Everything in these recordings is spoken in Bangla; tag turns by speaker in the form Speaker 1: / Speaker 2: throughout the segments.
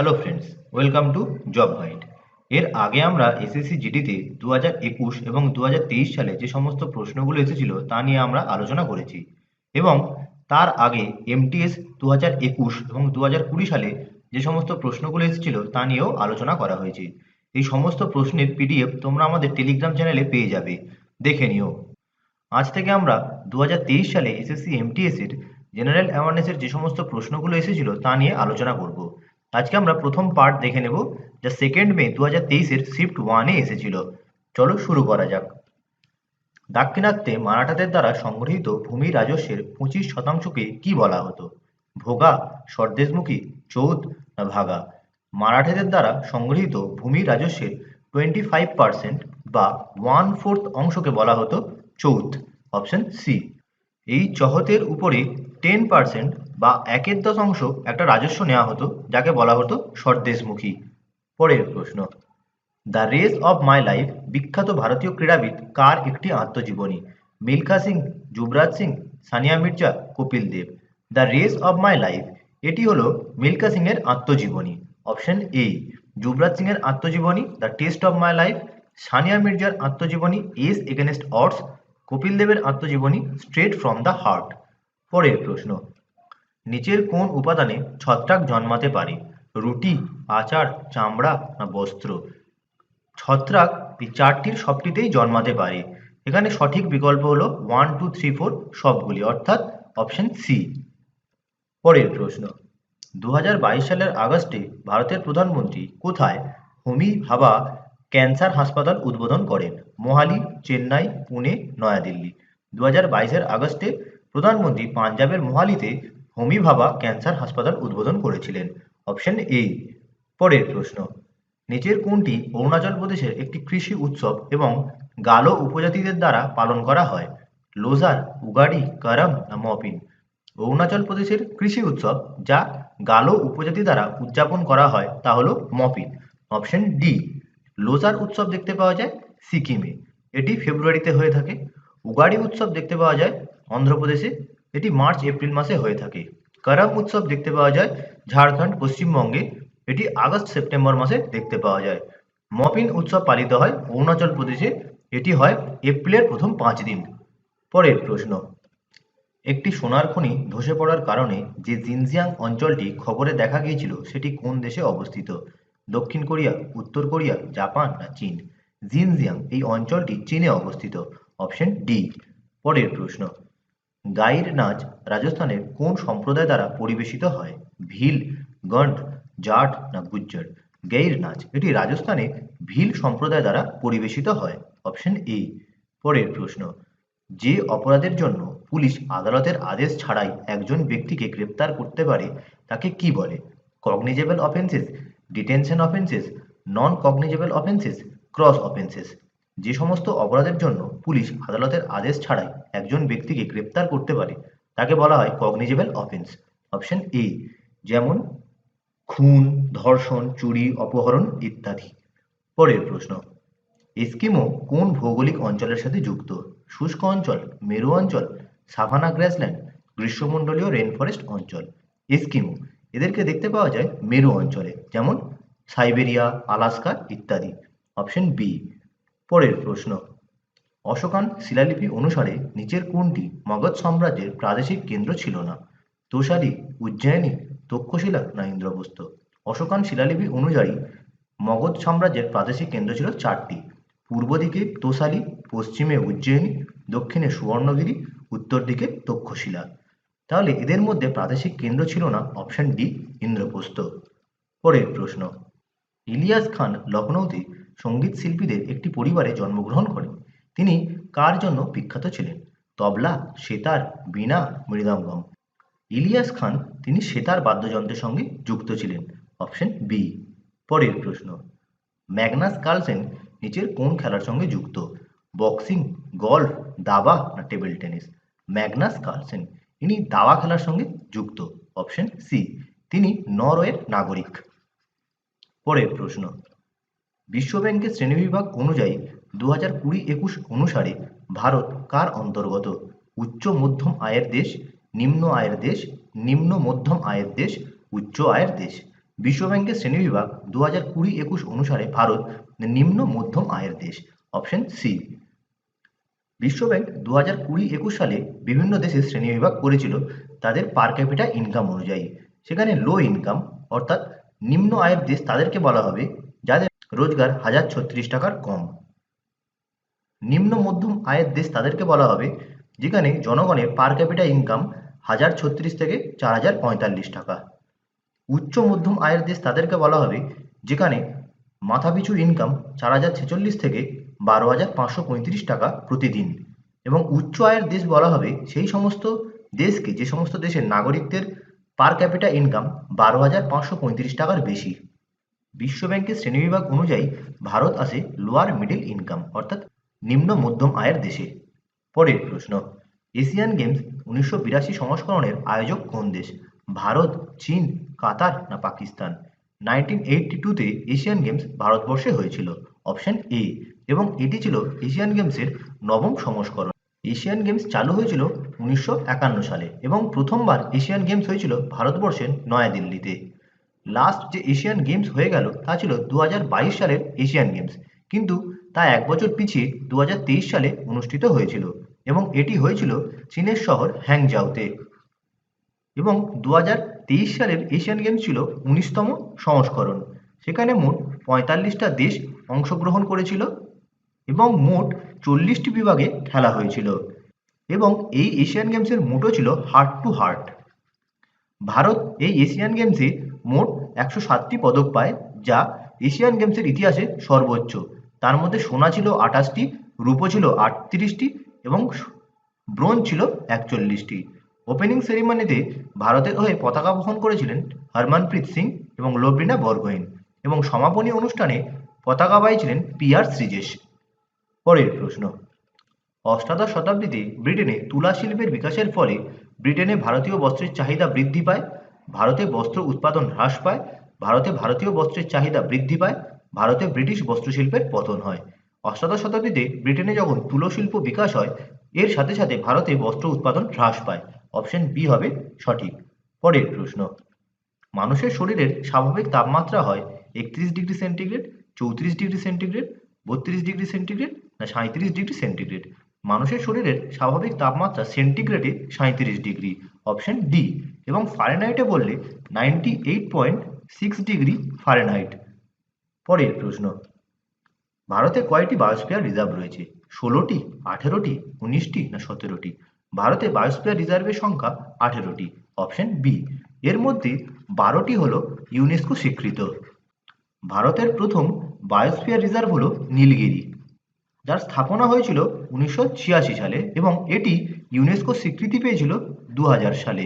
Speaker 1: Hello friends welcome to job guide এর আগে আমরা এসএসসি জিডিতে দু হাজার একুশ এবং দু হাজার তেইশ সালে যে সমস্ত প্রশ্নগুলো এসেছিল তা নিয়ে আমরা আলোচনা করেছি এবং তার আগে এমটিএস দু হাজার একুশ এবং দু হাজার কুড়ি সালে যে সমস্ত প্রশ্নগুলো এসেছিল তা নিয়েও আলোচনা করা হয়েছে। এই সমস্ত প্রশ্নের পিডিএফ তোমরা আমাদের টেলিগ্রাম চ্যানেলে পেয়ে যাবে। দেখে নিও। আজ থেকে আমরা দু হাজার তেইশ সালে এসএসসি এমটিএস এর জেনারেল অ্যাওয়ারনেসের যে সমস্ত প্রশ্নগুলো এসেছিল তা নিয়ে আলোচনা করব। আজকে আমরা প্রথম পার্ট দেখে নেব যা সেকেন্ড মে দু হাজার তেইশের শিফট ওয়ানে এসেছিল। চলো শুরু করা যাক। দাক্ষিণাত্যে মারাঠাদের দ্বারা সংগৃহীত ভূমি রাজস্বের পঁচিশ শতাংশকে কি বলা হতো? ভোগা, স্বদেশমুখী চৌদ না ভাগা? মারাঠাদের দ্বারা সংগৃহীত ভূমি রাজস্বের টোয়েন্টি ফাইভ পার্সেন্ট বা ওয়ান ফোর্থ অংশকে বলা হতো চৌথ অপশন সি এই চহতের উপরে টেন পার্সেন্ট বা একের দশাংশ একটা রাজস্ব নেওয়া হতো, যাকে বলা হতো স্বদেশমুখী। পরের প্রশ্ন, the race of my life বিখ্যাত ভারতীয় ক্রীড়াবিদ কার একটি আত্মজীবনী? Milkha Singh, Yuvraj Singh, Sania Mirza, Kapil Dev. The race of my life এটি হলো মিলখা সিং এর আত্মজীবনী। অপশন এ, যুবরাজ সিং এর আত্মজীবনী, the test of my life Sania মির্জার আত্মজীবনী, এস এগেনস্ট অডস কপিল দেবের আত্মজীবনী, স্ট্রেট ফ্রম দ্য হার্ট পরের প্রশ্ন নিচের কোন উপাদানে ছত্রাক জন্মাতে পারে? রুটি, আচার, চামড়া না বস্ত্র? ছত্রাক চারটির সবটিতেই জন্মাতে পারে। এখানে সঠিক বিকল্প হলো ওয়ান টু থ্রি ফোর সবগুলি, অর্থাৎ অপশন সি পরের প্রশ্ন। দু হাজার বাইশ সালের আগস্টে ভারতের প্রধানমন্ত্রী কোথায়? হোমি ভাবা ক্যান্সার হাসপাতাল উদ্বোধন করেন। মোহালি, চেন্নাই, পুনে, নয়াদিল্লি। দু হাজার বাইশের আগস্টে প্রধানমন্ত্রী পাঞ্জাবের মোহালিতে হোমি ভাবা ক্যান্সার হাসপাতাল উদ্বোধন করেছিলেন। Option A. পরের প্রশ্ন। নিচের কোনটি অরুণাচল প্রদেশের একটি কৃষি উৎসব এবং গালো উপজাতিদের দ্বারা পালন করা হয়? লোজার, উগাডি, করম না মপিন? অরুণাচল প্রদেশের কৃষি উৎসব যা গালো উপজাতি দ্বারা উদযাপন করা হয় তা হল মপিন। Option D. লোজার উৎসব দেখতে পাওয়া যায় সিকিমে। এটি ফেব্রুয়ারিতে হয়ে থাকে। উগাড়ি উৎসব দেখতে পাওয়া যায় অন্ধ্রপ্রদেশে। এটি মার্চ, এপ্রিল মাসে হয়ে থাকে। করম উৎসব দেখতে পাওয়া যায় ঝাড়খণ্ড, পশ্চিমবঙ্গে। এটি আগস্ট, সেপ্টেম্বর মাসে দেখতে পাওয়া যায়। মপিন উৎসব পালিত হয় অরুণাচল প্রদেশে। এটি হয় এপ্রিলের প্রথম পাঁচ দিন। পরের প্রশ্ন। একটি সোনার খনি ধসে পড়ার কারণে যে জিনজিয়াং অঞ্চলটি খবরে দেখা গিয়েছিল, সেটি কোন দেশে অবস্থিত? দক্ষিণ কোরিয়া, উত্তর কোরিয়া, জাপান না চীন? জিনজিয়াং এই অঞ্চলটি চীনে অবস্থিত। Option D. পরের প্রশ্ন। গাইর নাচ রাজস্থানের কোন সম্প্রদায় দ্বারা পরিবেশিত হয়? ভিল, গন্ড, জাট না গুজ্জর? গেইর নাচ, এটি রাজস্থানে ভিল সম্প্রদায় দ্বারা পরিবেশিত হয়। Option A. পরের প্রশ্ন। যে অপরাধের জন্য পুলিশ আদালতের আদেশ ছাড়াই একজন ব্যক্তিকে গ্রেপ্তার করতে পারে, তাকে কি বলে? Cognizable offences, detention offences non cognizable offences, cross offences. যে সমস্ত অপরাধের জন্য পুলিশ আদালতের আদেশ ছাড়াই একজন ব্যক্তিকে গ্রেপ্তার করতে পারে, তাকে বলা হয় কগনিজেবল অফেন্স অপশন এ যেমন খুন, ধর্ষণ, চুরি, অপহরণ ইত্যাদি। পরের প্রশ্ন, এস্কিমো কোন ভৌগোলিক অঞ্চলের সাথে যুক্ত? শুষ্ক অঞ্চল, মেরু অঞ্চল, সাভানা গ্রাসল্যান্ড, গ্রীষ্মমণ্ডলীয় রেনফরেস্ট অঞ্চল। এস্কিমো, এদেরকে দেখতে পাওয়া যায় মেরু অঞ্চলে, যেমন সাইবেরিয়া, আলাস্কা ইত্যাদি। অপশন বি পরের প্রশ্ন। অশোকান শিলালিপি অনুসারে নিচের কোনটি মগধ সাম্রাজ্যের প্রাদেশিক কেন্দ্র ছিল না। তোষালি, উজ্জয়িনী, তক্ষশিলা না ইন্দ্রপ্রস্থ? অশোকান শিলালিপি অনুযায়ী মগধ সাম্রাজ্যের প্রাদেশিক কেন্দ্র ছিল চারটি। পূর্ব দিকে তোষালি, পশ্চিমে উজ্জয়িনী, দক্ষিণে সুবর্ণগিরি, উত্তর দিকে তক্ষশিলা। তাহলে এদের মধ্যে প্রাদেশিক কেন্দ্র ছিল না অপশন ডি, ইন্দ্রপ্রস্থ। পরের প্রশ্ন। ইলিয়াস খান লখনৌতে সংগীত শিল্পীদের একটি পরিবারে জন্মগ্রহণ করেন। তিনি কার জন্য বিখ্যাত ছিলেন? তবলা, সেতার, বীণা, মৃদঙ্গম। ইলিয়াস খান, তিনি সেতার বাদ্যযন্ত্রের সঙ্গে যুক্ত ছিলেন। অপশন বি, পরের প্রশ্ন। ম্যাগনাস কার্লসেন নিচের কোন খেলার সঙ্গে যুক্ত? বক্সিং, গল্ফ, দাবা না টেবিল টেনিস? ম্যাগনাস কার্লসেন, ইনি দাবা খেলার সঙ্গে যুক্ত। অপশন সি, তিনি নরওয়ের নাগরিক। পরের প্রশ্ন। বিশ্বব্যাংকের শ্রেণীবিভাগ অনুযায়ী দু হাজার কুড়ি একুশ অনুসারে ভারত কার অন্তর্গত? উচ্চ মধ্যম আয়ের দেশ, নিম্ন আয়ের দেশ, নিম্ন মধ্যম আয়ের দেশ, উচ্চ আয়ের দেশ। বিশ্বব্যাংকের শ্রেণীবিভাগ দু হাজার কুড়ি একুশ অনুসারে ভারত নিম্ন মধ্যম আয়ের দেশ। Option C. বিশ্বব্যাংক দু হাজার কুড়ি একুশ সালে বিভিন্ন দেশের শ্রেণীবিভাগ করেছিল তাদের পার ক্যাপিটা ইনকাম অনুযায়ী। সেখানে লো ইনকাম অর্থাৎ নিম্ন আয়ের দেশ তাদেরকে বলা হবে রোজগার হাজার ছত্রিশ টাকার কম। নিম্ন মধ্যম আয়ের দেশ তাদেরকে বলা হবে, যেখানে জনগণের পার ক্যাপিটা ইনকাম হাজার ছত্রিশ থেকে চার হাজার পঁয়তাল্লিশ টাকা। উচ্চ মধ্যম আয়ের দেশ তাদেরকে বলা হবে, যেখানে মাথাপিছু ইনকাম চার হাজার ছেচল্লিশ থেকে বারো হাজার পাঁচশো পঁয়ত্রিশ টাকা প্রতিদিন। এবং উচ্চ আয়ের দেশ বলা হবে, সেই সমস্ত দেশকে যে সমস্ত দেশের নাগরিকদের পার ক্যাপিটা ইনকাম বারো হাজার পাঁচশো পঁয়ত্রিশ টাকার বেশি। বিশ্বব্যাংকের শ্রেণীবিভাগ অনুযায়ী ভারত আসে লোয়ার মিডল ইনকাম অর্থাৎ নিম্ন মধ্যম আয়ের দেশে। পরের প্রশ্ন, এশিয়ান গেমস উনিশশো বিরাশি সংস্করণের আয়োজক কোন দেশ? ভারত, চীন, কাতার না পাকিস্তান? নাইনটিন এইটটি টুতে এশিয়ান গেমস ভারতবর্ষে হয়েছিল অপশন এ এবং এটি ছিল এশিয়ান গেমসের নবম সংস্করণ। এশিয়ান গেমস চালু হয়েছিল উনিশশো একান্ন সালে এবং প্রথমবার এশিয়ান গেমস হয়েছিল ভারতবর্ষের নয়াদিল্লিতে। লাস্ট যে এশিয়ান গেমস হয়ে গেল, তা ছিল দু হাজার বাইশ সালের এশিয়ান গেমস কিন্তু তা এক বছর পিছিয়ে দু হাজার তেইশ সালে অনুষ্ঠিত হয়েছিল এবং এটি হয়েছিল চীনের শহর হ্যাংজাওতে এবং দু হাজার তেইশ সালের এশিয়ান গেমস ছিল উনিশতম সংস্করণ। সেখানে মোট পঁয়তাল্লিশটা দেশ অংশগ্রহণ করেছিল এবং মোট চল্লিশটি বিভাগে খেলা হয়েছিল। এবং এই এশিয়ান গেমসের মোটো ছিল হার্ট টু হার্ট ভারত এই এশিয়ান গেমসে মোট একশো সাতটি পদক পায়, যা এশিয়ান গেমসের ইতিহাসে সর্বোচ্চ। তার মধ্যে সোনা ছিল আঠাশটি, রূপো ছিল আটত্রিশটি এবং ব্রোঞ্জ ছিল একচল্লিশটি। ওপেনিং সেরিমনিতে ভারতের হয়ে পতাকা বহন করেছিলেন হরমনপ্রীত সিং এবং লভরিনা বরগোহেন এবং সমাপনী অনুষ্ঠানে পতাকাবাহী ছিলেন পি আর শ্রীজেশ। পরের প্রশ্ন, অষ্টাদশ শতাব্দীতে ব্রিটেনে তুলা শিল্পের বিকাশের ফলে ব্রিটেনে ভারতীয় বস্ত্রের চাহিদা বৃদ্ধি পায়। ভারতে বস্ত্র উৎপাদন হ্রাস পায়, ভারতে ভারতীয় বস্ত্রের চাহিদা বৃদ্ধি পায়, ভারতে ব্রিটিশ বস্ত্রশিল্পের পতন হয়। অষ্টাদশ শতাব্দীতে ব্রিটেনে যখন তুলো শিল্প বিকাশ হয়, এর সাথে সাথে ভারতে বস্ত্র উৎপাদন হ্রাস পায়। অপশন বি হবে সঠিক। পরের প্রশ্ন, মানুষের শরীরের স্বাভাবিক তাপমাত্রা হয় একত্রিশ ডিগ্রি সেন্টিগ্রেড, চৌত্রিশ ডিগ্রি সেন্টিগ্রেড, বত্রিশ ডিগ্রি সেন্টিগ্রেড না সাঁত্রিশ ডিগ্রি সেন্টিগ্রেড? মানুষের শরীরের স্বাভাবিক তাপমাত্রা সেন্টিগ্রেডে সাঁত্রিশ ডিগ্রি। অপশন ডি এবং ফারেনহাইটে বললে ninety eight point six degree Fahrenheit পরের প্রশ্ন, ভারতে কয়টি বায়োস্ফিয়ার রিজার্ভ রয়েছে? ষোলোটি, আঠেরোটি, উনিশটি না সতেরোটি? ভারতে বায়োস্ফিয়ার রিজার্ভের সংখ্যা আঠেরোটি। অপশন বি এর মধ্যে বারোটি হল ইউনেস্কো স্বীকৃত। ভারতের প্রথম বায়োস্ফিয়ার রিজার্ভ হল নীলগিরি, যার স্থাপনা হয়েছিল উনিশশো ছিয়াশি সালে এবং এটি ইউনেস্কো স্বীকৃতি পেয়েছিল দু হাজার সালে।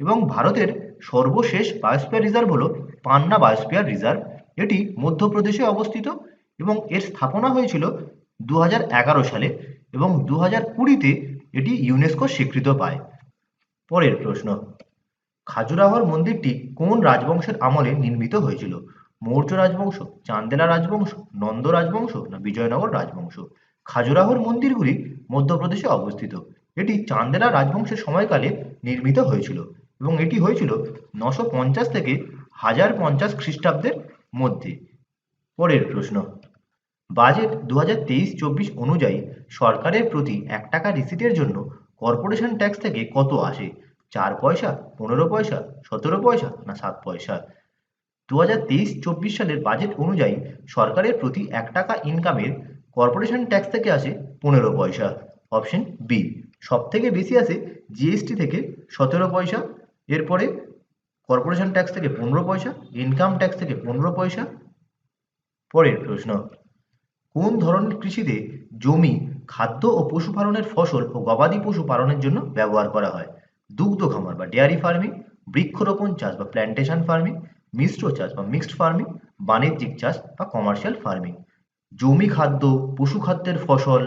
Speaker 1: এবং ভারতের সর্বশেষ বায়োস্ফিয়ার রিজার্ভ হল পান্না বায়োস্ফিয়ার রিজার্ভ এটি মধ্যপ্রদেশে অবস্থিত এবং এর স্থাপনা হয়েছিল দু হাজার এগারো সালে এবং দু হাজার কুড়িতে এটি ইউনেস্কো স্বীকৃত পায়। পরের প্রশ্ন, খাজুরাহর মন্দিরটি কোন রাজবংশের আমলে নির্মিত হয়েছিল? মৌর্য রাজবংশ, চান্দেলা রাজবংশ, নন্দ রাজবংশ না বিজয়নগর রাজবংশ? খাজুরাহর মন্দিরগুলি মধ্যপ্রদেশে অবস্থিত। এটি চান্দেলা রাজবংশের সময়কালে নির্মিত হয়েছিল। এবং এটি হয়েছিল নশো পঞ্চাশ থেকে হাজার পঞ্চাশ খ্রিস্টাব্দের মধ্যে। পরের প্রশ্ন বাজেট দু হাজার তেইশ চব্বিশ অনুযায়ী সরকারের প্রতি এক টাকা রিসিটের জন্য কর্পোরেশন ট্যাক্স থেকে কত আসে? চার পয়সা, পনেরো পয়সা, সতেরো পয়সা না সাত পয়সা? দু হাজার তেইশ চব্বিশ সালের বাজেট অনুযায়ী সরকারের প্রতি এক টাকা ইনকামের কর্পোরেশন ট্যাক্স থেকে আসে পনেরো পয়সা। অপশন বি সব থেকে বেশি আসে জিএসটি থেকে সতেরো পয়সা এরপরে কর্পোরেশন ট্যাক্স থেকে পনেরো পয়সা ইনকাম ট্যাক্স থেকে পনেরো পয়সা। পরের প্রশ্ন, কোন ধরনের কৃষিতে জমি, খাদ্য ও পশুপালনের ফসল ও গবাদি পশু পালনের জন্য ব্যবহার করা হয়? দুগ্ধ খামার বা ডেয়ারি ফার্মিং, বৃক্ষরোপণ চাষ বা প্ল্যান্টেশন ফার্মিং মিশ্র চাষ বা মিক্সড ফার্মিং বাণিজ্যিক চাষ বা কমার্শিয়াল ফার্মিং জমি খাদ্য, পশু খাদ্যের ফসল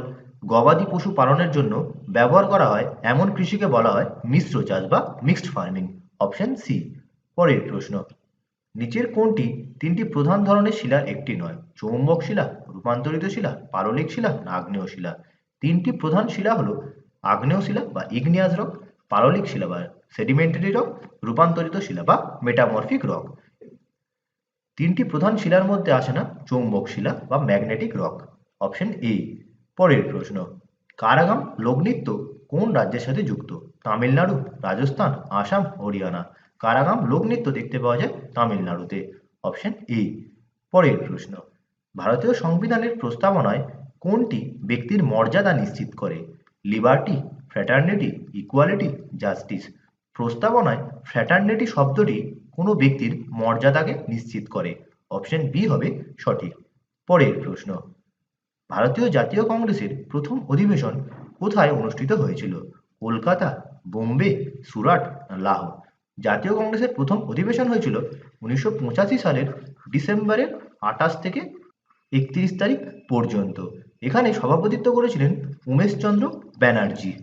Speaker 1: গবাদি পশু পালনের জন্য ব্যবহার করা হয় এমন কৃষিকে বলা হয় মিশ্র চাষ বা মিক্সড ফার্মিং অপশন সি পরের প্রশ্ন। নিচের কোনটি তিনটি প্রধান ধরনের শিলার একটি নয়। চৌম্বক শিলা, রূপান্তরিত শিলা পারলিক শিলা না আগ্নেয় শিলা। তিনটি প্রধান শিলা হলো আগ্নেয় শিলা বা ইগনিয়াস রক পারলিক শিলা বা সেডিমেন্টারি রক, রূপান্তরিত শিলা বা মেটামরফিক রক। তিনটি প্রধান শিলার মধ্যে আসে না চৌম্বক শিলা বা ম্যাগনেটিক রক। অপশন এ পরের প্রশ্ন, কারাগাম, লোকনৃত্য কোন রাজ্যের সাথে যুক্ত? তামিলনাড়ু, রাজস্থান, আসাম, হরিয়ানা। কারাগাম, লোকনৃত্য দেখতে পাওয়া যায় তামিলনাড়ুতে। Option A. পরের প্রশ্ন, ভারতীয় সংবিধানের প্রস্তাবনায় কোনটি ব্যক্তির মর্যাদা নিশ্চিত করে? Liberty, fraternity, equality, justice. প্রস্তাবনায় fraternity শব্দটি কোনো ব্যক্তির মর্যাদাকে নিশ্চিত করে। অপশন বি হবে সঠিক। পরের প্রশ্ন ভারতীয় জাতীয় কংগ্রেসের প্রথম অধিবেশন কোথায় অনুষ্ঠিত হয়েছিল? কলকাতা, বোম্বে, সুরাট লাহোর? জাতীয় কংগ্রেসের প্রথম অধিবেশন হয়েছিল উনিশশো পঁচাশি সালের ডিসেম্বরের আঠাশ থেকে একত্রিশ তারিখ পর্যন্ত। এখানে সভাপতিত্ব করেছিলেন উমেশচন্দ্র ব্যানার্জি।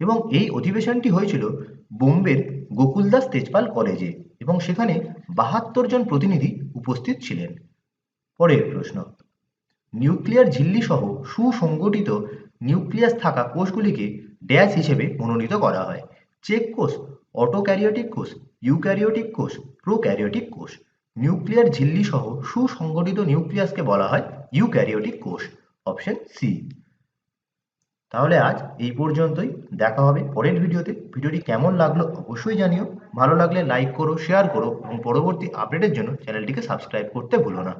Speaker 1: এবং এই অধিবেশনটি হয়েছিল বোম্বের গোকুলদাস তেজপাল কলেজে এবং সেখানে বাহাত্তর জন প্রতিনিধি উপস্থিত ছিলেন। পরের প্রশ্ন নিউক্লিয়ার ঝিল্লি সহ সুসংগঠিত নিউক্লিয়াস থাকা কোষগুলিকে ড্যাশ হিসেবে মনোনীত করা হয়। চেক কোষ, অটোক্যারিওটিক কোষ, ইউক্যারিওটিক কোষ, প্রোক্যারিওটিক কোষ। নিউক্লিয়ার ঝিল্লি সহ সুসংগঠিত নিউক্লিয়াসকে বলা হয় ইউক্যারিওটিক কোষ, অপশন সি। তাহলে আজ এই পর্যন্তই। দেখা হবে পরের ভিডিওতে। ভিডিওটি কেমন লাগল অবশ্যই জানিও। ভালো লাগলে লাইক করো, শেয়ার করো এবং পরবর্তী আপডেটের জন্য চ্যানেলটিকে সাবস্ক্রাইব করতে ভুলো না।